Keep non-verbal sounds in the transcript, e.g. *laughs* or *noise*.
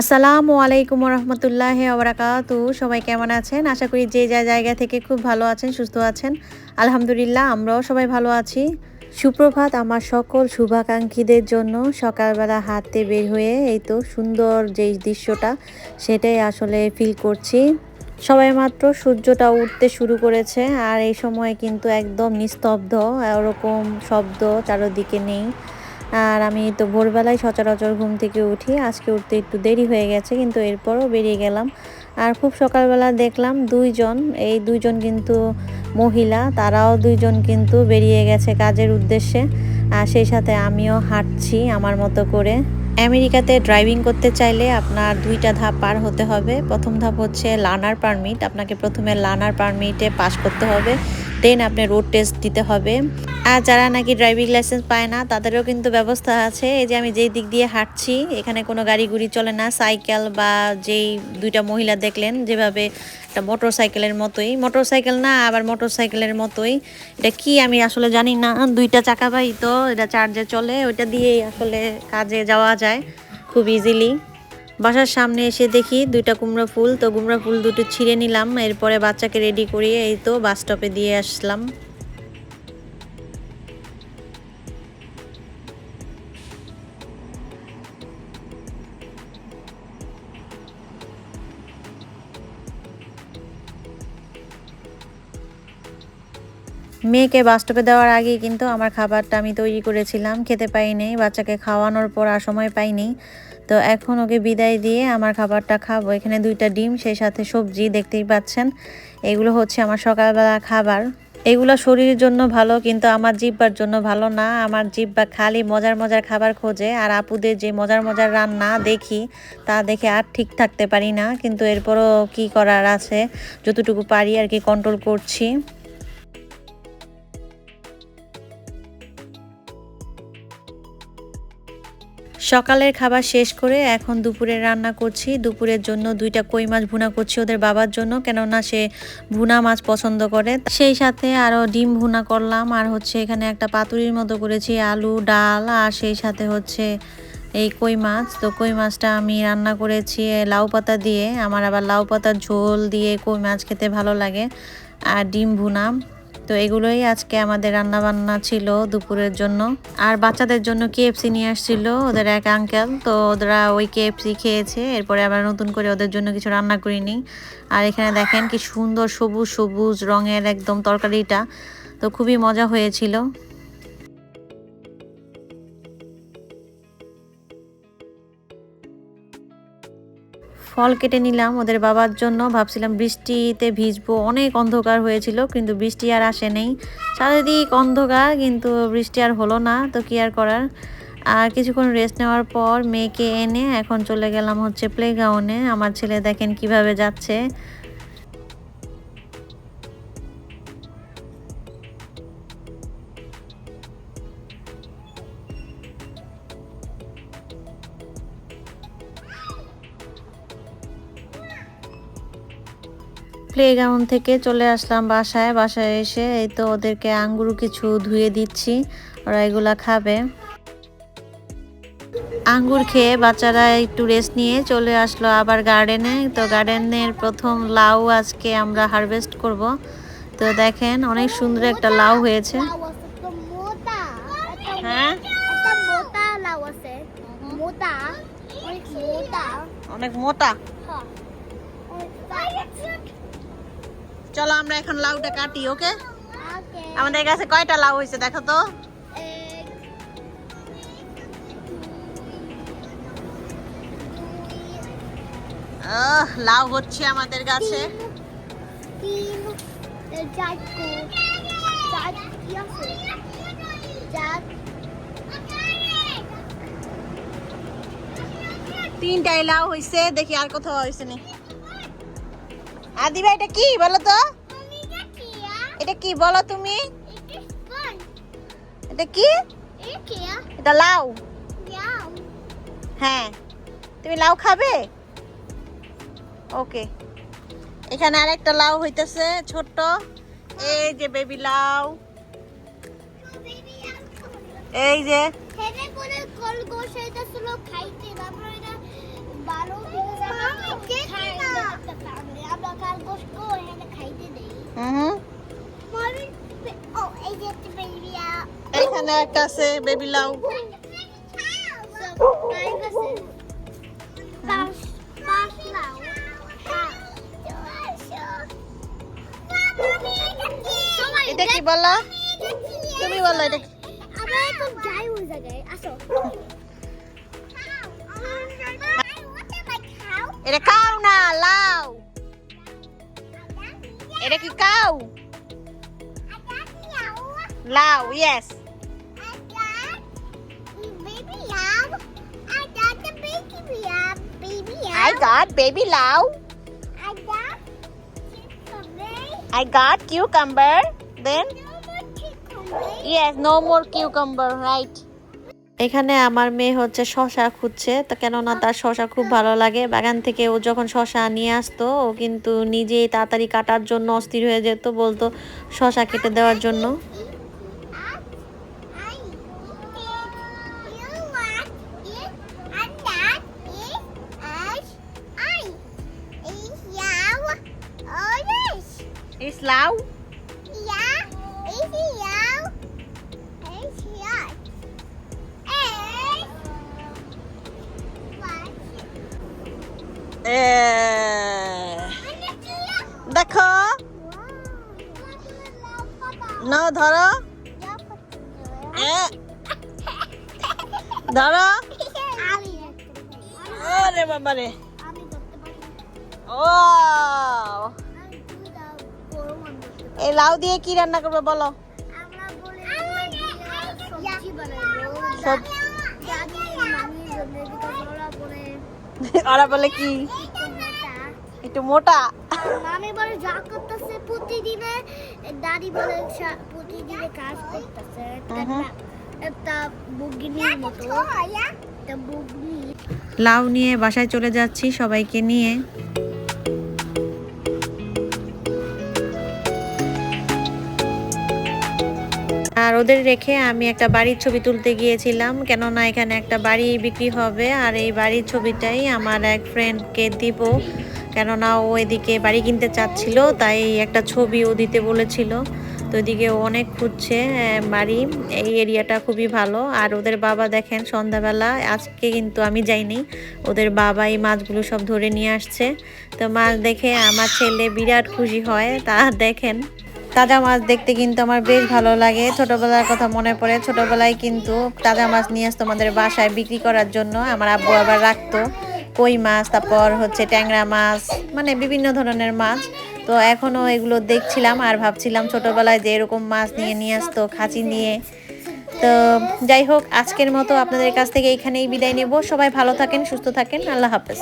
আসসালামু আলাইকুম রহমতুল্লাহ ওবরাকাতু। সবাই কেমন আছেন? আশা করি যে যা জায়গা থেকে খুব ভালো আছেন, সুস্থ আছেন। আলহামদুলিল্লাহ, আমরাও সবাই ভালো আছি। সুপ্রভাত আমার সকল শুভাকাঙ্ক্ষীদের জন্য সকালবেলা হাঁটতে বের হয়ে এই তো সুন্দর যেই দৃশ্যটা, সেটাই আসলে ফিল করছি। সবাই মাত্র সূর্যটা উঠতে শুরু করেছে আর এই সময় কিন্তু একদম নিস্তব্ধ ওরকম শব্দ চারোদিকে নেই। আর আমি তো ভোরবেলায় সচরাচর ঘুম থেকে উঠি। আজকে উঠতে একটু দেরি হয়ে গেছে, কিন্তু এরপরও বেরিয়ে গেলাম। আর খুব সকালবেলা দেখলাম দুইজন, এই দুইজন কিন্তু মহিলা, তারাও দুইজন কিন্তু বেরিয়ে গেছে কাজের উদ্দেশ্যে। আর সেই সাথে আমিও হাঁটছি আমার মতো করে। আমেরিকাতে ড্রাইভিং করতে চাইলে আপনার দুইটা ধাপ পার হতে হবে। প্রথম ধাপ হচ্ছে লার্নার পারমিট, আপনাকে প্রথমে লার্নার পারমিটে পাস করতে হবে। দেন আপনি রোড টেস্ট দিতে হবে। আর যারা নাকি ড্রাইভিং লাইসেন্স পায় না, তাদেরও কিন্তু ব্যবস্থা আছে। এই যে আমি যেই দিক দিয়ে হাঁটছি, এখানে কোনো গাড়ি গুড়ি চলে না। সাইকেল বা যেই দুইটা মহিলা দেখলেন, যেভাবে একটা মোটর সাইকেলের মতোই। মোটর সাইকেল না, আবার মোটর সাইকেলের মতোই। এটা কি আমি আসলে জানি না। দুইটা চাকা পাই তো, এটা চার্জে চলে। ওইটা দিয়েই আসলে কাজে যাওয়া যায় খুব ইজিলি বাসার সামনে এসে দেখি দুইটা কুমড়া ফুল। তো কুমড়া ফুল দুটো ছিঁড়ে নিলাম। এরপরে বাচ্চাকে রেডি করিয়ে এই তো বাস স্টপে দিয়ে আসলাম। মেয়েকে বাস্তবে দেওয়ার আগেই কিন্তু আমার খাবারটা আমি তৈরি করেছিলাম, খেতে পাইনি, বাচ্চাকে খাওয়ানোর পর আর সময় পাইনি। তো এখন ওকে বিদায় দিয়ে আমার খাবারটা খাব। এখানে দুইটা ডিম, সেই সাথে সবজি, দেখতেই পাচ্ছেন। এগুলো হচ্ছে আমার সকালবেলা খাবার। এগুলো শরীরের জন্য ভালো, কিন্তু আমার জিব্বার জন্য ভালো না। আমার জিব্বা খালি মজার মজার খাবার খোঁজে, আর আপুদের যে মজার মজার রান্না দেখি, তা দেখে আর ঠিক থাকতে পারি না। কিন্তু এরপরও কি করার আছে? যতটুকু পারি আর কি কন্ট্রোল করছি। সকালের খাবার শেষ করে এখন দুপুরে রান্না করছি। দুপুরের জন্য দুইটা কই মাছ ভুনা করছি ওদের বাবার জন্য, কেননা সে ভুনা মাছ পছন্দ করে। সেই সাথে আরও ডিম ভুনা করলাম, আর হচ্ছে এখানে একটা পাতুরির মতো করেছি, আলু, ডাল, আর সেই সাথে হচ্ছে এই কই মাছ। তো কই মাছটা আমি রান্না করেছি লাউ পাতা দিয়ে। আমার আবার লাউ পাতার ঝোল দিয়ে কই মাছ খেতে ভালো লাগে। আর ডিম ভুনা। তো এগুলোই আজকে আমাদের রান্না বান্না ছিল দুপুরের জন্য। আর বাচ্চাদের জন্য কেএফসি নিয়ে আসছিল ওদের এক আঙ্কেল তো ওরা ওই কেএফসি খেয়েছে। এরপরে আবার নতুন করে ওদের জন্য কিছু রান্না করিনি। আর এখানে দেখেন কি সুন্দর সবুজ সবুজ রঙের একদম তরকারিটা, তো খুবই মজা হয়েছিল। ফল কেটে নিলাম, ওদের বাবার জন্য। ভাবছিলাম বৃষ্টিতে ভিজবো। অনেক অন্ধকার হয়েছিল, কিন্তু বৃষ্টি আর আসে নেই। চারিদিক অন্ধকার, কিন্তু বৃষ্টি আর হলো না, তো কি আর করার? আর কিছুক্ষণ রেস্ট নেওয়ার পর মেয়েকে এনে এখন চলে গেলাম হচ্ছে প্লে গ্রাউন্ডে আমার ছেলে দেখেন কীভাবে যাচ্ছে। প্লেগ্রাউন্ড থেকে চলে আসলাম বাসায়। বাসায় এসে এই তো ওদেরকে আঙ্গুর কিছু ধুয়ে দিচ্ছি। ওরা এগুলা খাবে। আঙ্গুর খেয়ে বাচ্চারা একটু রেস্ট নিয়ে চলে আসলো আবার গার্ডেনে তো গার্ডেনের প্রথম লাউ আজকে আমরা হারভেস্ট করব। তো দেখেন অনেক সুন্দর একটা লাউ হয়েছে। হ্যাঁ? মোটা লাউ মোটা। অনেক মোটা অনেক মোটা হ্যাঁ চলো আমরা এখন লাউটা কাটি ওকে? আমাদের কাছে কয়টা লাউ হয়েছে দেখো তো। লাউ হচ্ছে আমাদের কাছে। তিনটাই লাউ হয়েছে দেখি আর কোথাও হয়েছে নি। আদি ভাই এটা কি বলো তো? এটা কি বলো তুমি? এটা কি? এটা লাউ। হ্যাঁ। তুমি লাউ খাবে? ওকে। এখানে আরেকটা লাউ হইতেছে ছোট্ট। এই যে বেবি লাউ। এই যে। খাইতে। এখানে একটা আছে বেবি লাউ এটা কি বলো তুমি বলো এটা কি এটা খাও না লাউ এটা কি কাউ লাউ ইয়েস আই গট বেবি লাউ I got cucumber. Then yes, no more cucumber, right? এখানে আমার মেয়ে হচ্ছে শশা খুঁজছে তো কেননা তার শশা খুব ভালো লাগে। বাগান থেকে ও যখন শশা নিয়ে আসতো ও কিন্তু নিজেই তাড়াতাড়ি কাটার জন্য অস্থির হয়ে যেত বলতো শশা কেটে দেওয়ার জন্য। It's লাউ দেখো। না ধরো। এ, ধরো। আরে বাবা রে। ও এই লাউ দিয়ে কি রান্না করবে বলো? সব- *laughs* ওরা বলে কি? একটু মোটা। মামি বলে যা করতেছে প্রতিদিনে। দাদি বলে প্রতিদিনে কাজ করতেছে। একটা বুগনির মতো। একটা বুগনি। লাউ নিয়ে বাসায় চলে যাচ্ছি সবাইকে নিয়ে। আর ওদের রেখে আমি একটা বাড়ির ছবি তুলতে গিয়েছিলাম কেননা এখানে একটা বাড়ি বিক্রি হবে আর এই বাড়ির ছবিটাই আমার এক ফ্রেন্ডকে দিব। কেননা ও এদিকে বাড়ি কিনতে চাচ্ছিল, তাই একটা ছবি ও দিতে বলেছিল। তো এদিকে অনেক খুঁজছে বাড়ি। এই এরিয়াটা খুবই ভালো। আর ওদের বাবা দেখেন, সন্ধ্যাবেলা, আজকে কিন্তু আমি যাইনি। ওদের বাবা এই মাছগুলো সব ধরে নিয়ে আসছে। তো মাছ দেখে আমার ছেলে বিরাট খুশি হয়। তা দেখেন, তাজা মাছ দেখতে কিন্তু আমার বেশ ভালো লাগে। ছোটবেলার কথা মনে পড়ে, ছোটবেলায় কিন্তু তাজা মাছ নিয়ে আসতো আমাদের বাসায় বিক্রি করার জন্য। আমার আব্বু আবার রাখতো। কই মাছ, তারপর হচ্ছে ট্যাংরা মাছ মানে বিভিন্ন ধরনের মাছ। তো এখনও এগুলো দেখছিলাম আর ভাবছিলাম ছোটোবেলায় যে এরকম মাছ নিয়ে নিয়ে আসতো, খাঁচি নিয়ে। তো যাই হোক, আজকের মতো আপনাদের কাছ থেকে এখানেই বিদায় নেব। সবাই ভালো থাকেন, সুস্থ থাকেন। আল্লাহ হাফেজ।